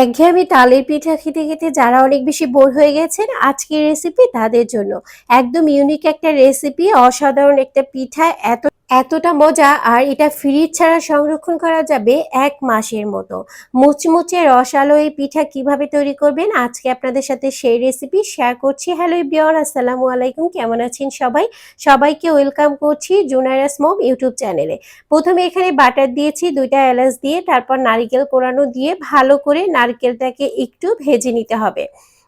একঘেয়েমি তালের পিঠা খেতে খেতে যারা অনেক বেশি বোর হয়ে গেছেন, আজকের রেসিপি তাদের জন্য। একদম ইউনিক একটা রেসিপি অসাধারণ একটা পিঠা, এত এতটা মজা আর এটা ফ্রিজ ছাড়া সংরক্ষণ করা যাবে এক মাসের মতো। মুচমুচে রসালো এই পিঠা কীভাবে তৈরি করবেন? আজকে আপনাদের সাথে সেই রেসিপি শেয়ার করছি। হ্যালো বিয়র আসসালামু আলাইকুম। কেমন আছেন সবাই? সবাইকে ওয়েলকাম করছি জুনারাস মম ইউটিউব চ্যানেলে প্রথমে এখানে বাটার দিয়েছি, দুইটা এলাচ দিয়ে, তারপর নারিকেল কোরানো দিয়ে ভালো করে নারকেলটাকে একটু ভেজে নিতে হবে।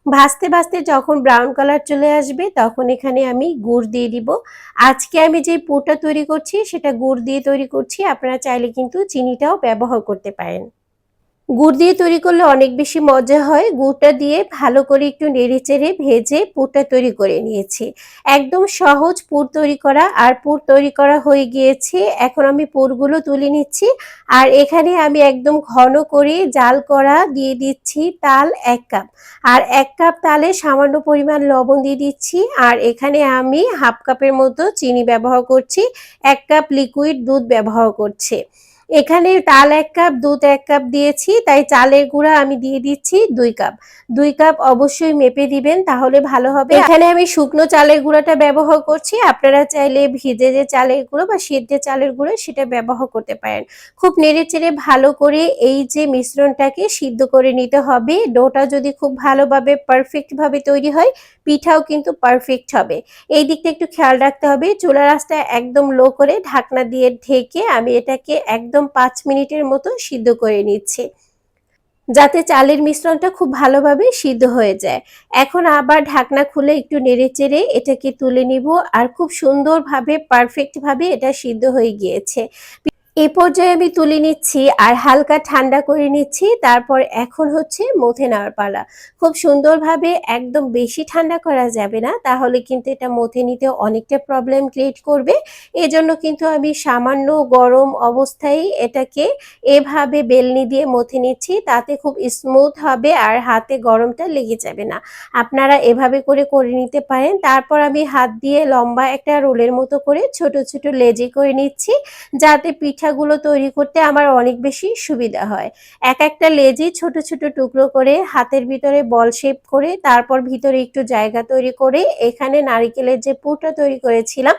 ভাজতে ভাজতে যখন ব্রাউন কালার চলে আসবে, তখন এখানে আমি গুড় দিয়ে দিব। আজকে আমি যে পোটা তৈরি করছি, সেটা গুড় দিয়ে তৈরি করছি। আপনারা চাইলে কিন্তু চিনিটাও ব্যবহার করতে পারেন। গুড় দিয়ে তৈরি করলে অনেক বেশি মজা হয়। গুড়টা দিয়ে ভালো করে একটু নেড়ে চেড়ে ভেজে পুরটা তৈরি করে নিয়েছি। একদম সহজ পুর তৈরি করা আর পুর তৈরি করা হয়ে গিয়েছে। এখন আমি পুরগুলো তুলে নিচ্ছি। আর এখানে আমি একদম ঘন করে জাল করা দিয়ে দিচ্ছি তাল এক কাপ। আর এক কাপ তালে সামান্য পরিমাণ লবণ দিয়ে দিচ্ছি। আর এখানে আমি হাফ কাপের মতো চিনি ব্যবহার করছি। এক কাপ লিকুইড দুধ ব্যবহার করছি। এখানে তাল এক কাপ, দুধ এক কাপ দিয়েছি, তাই চালের গুঁড়া আমি দিয়ে দিচ্ছি দুই কাপ। দুই কাপ অবশ্যই মেপে দিবেন, তাহলে ভালো হবে। এখানে আমি শুকনো চালের গুঁড়াটা ব্যবহার করছি। আপনারা চাইলে ভিজে যে চালের গুঁড়ো বা সিদ্ধ চালের গুঁড়ো সেটা ব্যবহার করতে পারেন। খুব নেড়ে চেড়ে ভালো করে এই যে মিশ্রণটাকে সিদ্ধ করে নিতে হবে। ডোটা যদি খুব ভালোভাবে পারফেক্ট ভাবে তৈরি হয়, পিঠাও কিন্তু পারফেক্ট হবে। এই দিকটা একটু খেয়াল রাখতে হবে। চুলা রাস্তা একদম লো করে ঢাকনা দিয়ে ঢেকে আমি এটাকে একদম একদম পাঁচ মিনিটের মতো সিদ্ধ করে নিচ্ছে। যাতে চালের মিশ্রণটা খুব ভালোভাবে সিদ্ধ হয়ে যায়। এখন আবার ঢাকনা খুলে একটু নেড়ে চেড়ে এটাকে তুলে নিব আর খুব সুন্দরভাবে পারফেক্টভাবে এটা সিদ্ধ হয়ে গিয়েছে। এ পর্যায়ে আমি তুলে নিচ্ছি আর হালকা ঠান্ডা করে নিচ্ছি, তারপর এখন হচ্ছে মথে নেওয়ার পালা। খুব সুন্দরভাবে একদম বেশি ঠান্ডা করা যাবে না, তাহলে কিন্তু এটা মথে নিতে অনেকটা প্রবলেম ক্রিয়েট করবে। এজন্য কিন্তু আমি সামান্য গরম অবস্থায় এটাকে এভাবে বেলনি দিয়ে মথে নিচ্ছি, তাতে খুব স্মুথ হবে আর হাতে গরমটা লেগে যাবে না। আপনারা এভাবে করে করে নিতে পারেন, তারপর আমি হাত দিয়ে লম্বা একটা রোলের মতো করে ছোট ছোট লেজি করে নিচ্ছি, যাতে পিঠা পিঠাগুলো তৈরি করতে আমার অনেক বেশি সুবিধা হয়। এক একটা লেজি ছোট ছোট টুকরো করে হাতের ভিতরে বল শেপ করে তারপর ভিতরে একটু জায়গা তৈরি করে এখানে নারিকেলের যে পুরটা তৈরি করেছিলাম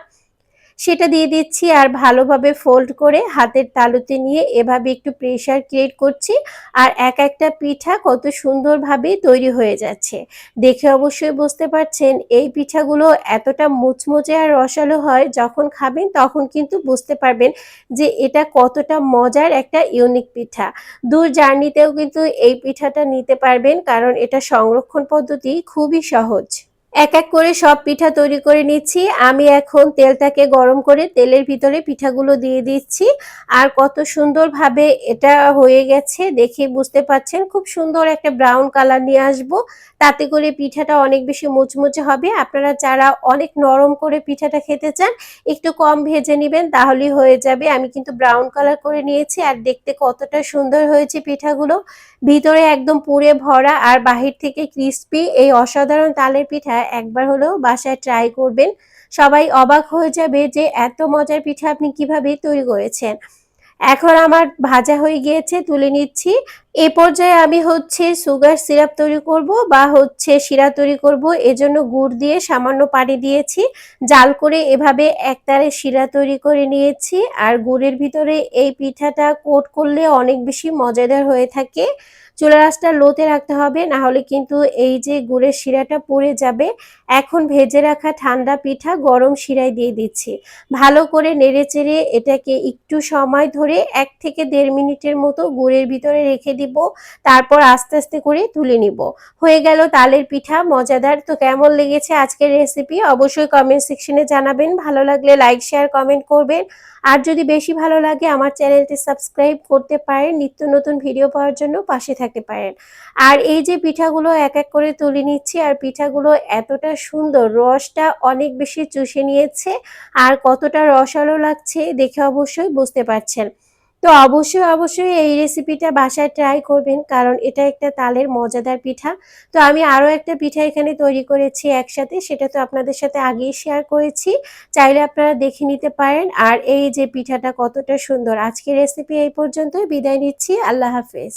সেটা দিয়ে দিচ্ছি আর ভালোভাবে ফোল্ড করে হাতের তালুতে নিয়ে এভাবে একটু প্রেশার ক্রিয়েট করছি আর এক একটা পিঠা কত সুন্দরভাবে তৈরি হয়ে যাচ্ছে। দেখে অবশ্যই বুঝতে পারছেন, এই পিঠাগুলো এতটা মুচমুচে আর রসালো হয় যখন খাবেন তখন কিন্তু বুঝতে পারবেন যে এটা কতটা মজার একটা ইউনিক পিঠা। দূর জার্নিতেও কিন্তু এই পিঠাটা নিতে পারবেন কারণ এটা সংরক্ষণ পদ্ধতি খুবই সহজ। এক এক করে সব পিঠা তৈরি করে নিচ্ছি। আমি এখন তেলটাকে গরম করে তেলের ভিতরে পিঠাগুলো দিয়ে দিচ্ছি। আর কত সুন্দরভাবে এটা হয়ে গেছে দেখে বুঝতে পাচ্ছেন খুব সুন্দর একটা ব্রাউন কালার নিয়ে আসব। তাতে করে পিঠাটা অনেক বেশি মুচমুচে হবে। আপনারা যারা অনেক নরম করে পিঠাটা খেতে চান, একটু কম ভেজে নেবেন, তাহলেই হয়ে যাবে। আমি কিন্তু ব্রাউন কালার করে নিয়েছি আর দেখতে কতটা সুন্দর হয়েছে পিঠাগুলো। ভিতরে একদম পুরে ভরা আর বাহির থেকে ক্রিস্পি, এই অসাধারণ তালের পিঠা একবার হলেও বাসায় ট্রাই করবেন। সবাই অবাক হয়ে যাবে যে এত মজার পিঠা আপনি কীভাবে তৈরি করেছেন। এখন আমার ভাজা হয়ে গিয়েছে, তুলে নিচ্ছি। এ পর্যায়ে আমি হচ্ছে সুগার সিরাপ তৈরি করব বা হচ্ছে শিরা তৈরি করব। এজন্য গুড় দিয়ে সামান্য পানি দিয়েছি। জাল করে এভাবে একতারে শিরা তৈরি করে নিয়েছি। আর গুড়ের ভিতরে এই পিঠাটা কোট করলে অনেক বেশি মজাদার হয়ে থাকে। চুলা রাসটা লোতে রাখতে হবে না হলে কিন্তু এই যে গুড়ের শিরাটা পড়ে যাবে। এখন ভেজে রাখা ঠান্ডা পিঠা গরম শিরায় দিয়ে দিচ্ছি। ভালো করে নেড়ে চেড়ে এটাকে একটু সময় ধরে এক থেকে দেড় মিনিটের মতো গুড়ের ভিতরে রেখে দিব, তারপর আস্তে আস্তে করে তুলে নিব। হয়ে গেল তালের পিঠা, মজাদার। তো কেমন লেগেছে আজকের রেসিপি অবশ্যই কমেন্ট সেকশনে জানাবেন। ভালো লাগলে লাইক শেয়ার কমেন্ট করবেন। আর যদি বেশি ভালো লাগে, আমার চ্যানেলটি সাবস্ক্রাইব করতে পারেন, নিত্য নতুন ভিডিও পাওয়ার জন্য পাশে থাকতে পারেন। আর এই যে পিঠাগুলো এক এক করে তুলে নিচ্ছি, আর পিঠাগুলো এতটা সুন্দর, রসটা অনেক বেশি চুষে নিয়েছে, আর কতটা রসালো লাগছে দেখে অবশ্যই বুঝতে পারছেন। তো অবশ্যই অবশ্যই এই রেসিপিটা বাসায় ট্রাই করবেন, কারণ এটা একটা তালের মজাদার পিঠা। তো আমি আরও একটা পিঠা এখানে তৈরি করেছি একসাথে, সেটা তো আপনাদের সাথে আগেই শেয়ার করেছি। চাইলে আপনারা দেখে নিতে পারেন, আর এই যে পিঠাটা কতটা সুন্দর। আজকের রেসিপি এই পর্যন্তই, বিদায় নিচ্ছি, আল্লাহ হাফেজ।